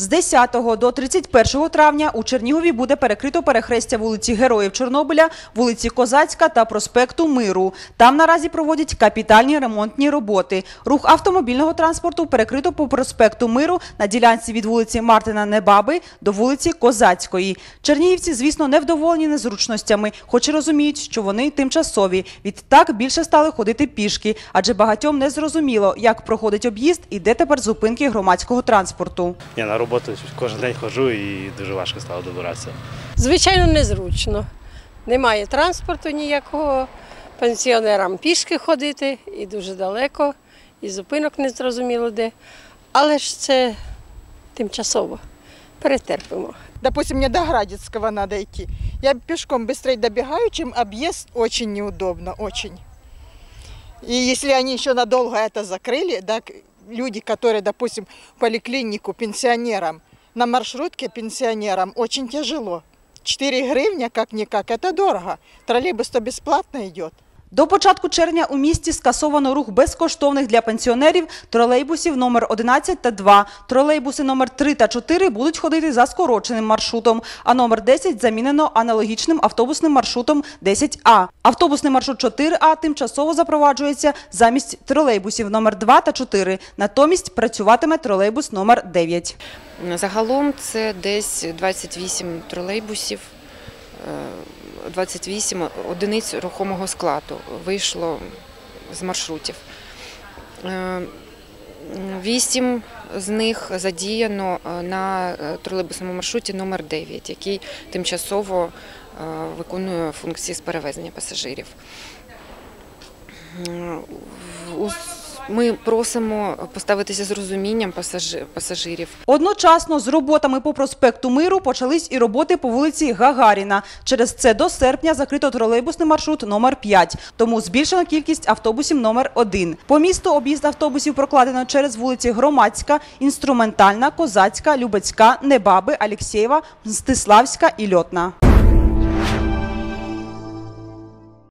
З 10 до 31 травня у Чернігові буде перекрито перехрестя вулиці Героїв Чорнобиля, вулиці Козацька та проспекту Миру. Там наразі проводять капітальні ремонтні роботи. Рух автомобільного транспорту перекрито по проспекту Миру на ділянці від вулиці Мартина Небаби до вулиці Козацької. Чернігівці, звісно, невдоволені незручностями, хоч і розуміють, що вони тимчасові. Відтак більше стали ходити пішки, адже багатьом не зрозуміло, як проходить об'їзд і де тепер зупинки громадського транспорту Я на роботу кожен день ходжу і дуже важко стало добиратися. Звичайно, незручно. Немає транспорту ніякого, пенсіонерам пішки ходити і дуже далеко, і зупинок не зрозуміло де. Але ж це тимчасово. Перетерпимо. Допустим, мне до Градецкого надо идти. Я пешком быстрее добегаю, чем объезд очень неудобно, очень. И если они еще надолго это закрыли, да, к- люди, которые, допустим, поликлинику пенсионерам, на маршрутке пенсионерам очень тяжело. 4 гривня, как-никак, это дорого. Троллейбус-то бесплатно идет. До початку червня у місті скасовано рух безкоштовних для пенсіонерів тролейбусів номер 11 та 2. Тролейбуси номер 3 та 4 будуть ходити за скороченим маршрутом, а номер 10 замінено аналогічним автобусним маршрутом 10А. Автобусний маршрут 4А тимчасово запроваджується замість тролейбусів номер 2 та 4. Натомість працюватиме тролейбус номер 9. Загалом це десь 28 тролейбусів, е, 28 одиниць рухомого складу вийшло з маршрутів. Е, Вісім з них задіяно е, на е, тролейбусному маршруті номер 9 який тимчасово виконує функції з перевезення пасажирів. Ми просимо поставитися з розумінням пасажи- пасажирів. Одночасно з роботами по проспекту Миру почались і роботи по вулиці Гагаріна. Через це до серпня закрито тролейбусний маршрут номер 5, тому збільшено кількість автобусів номер 1. По місту об'їзд автобусів прокладено через вулиці Громадська, Інструментальна, Козацька, Любецька, Небаби, Алєксєєва, Мстиславська і Льотна.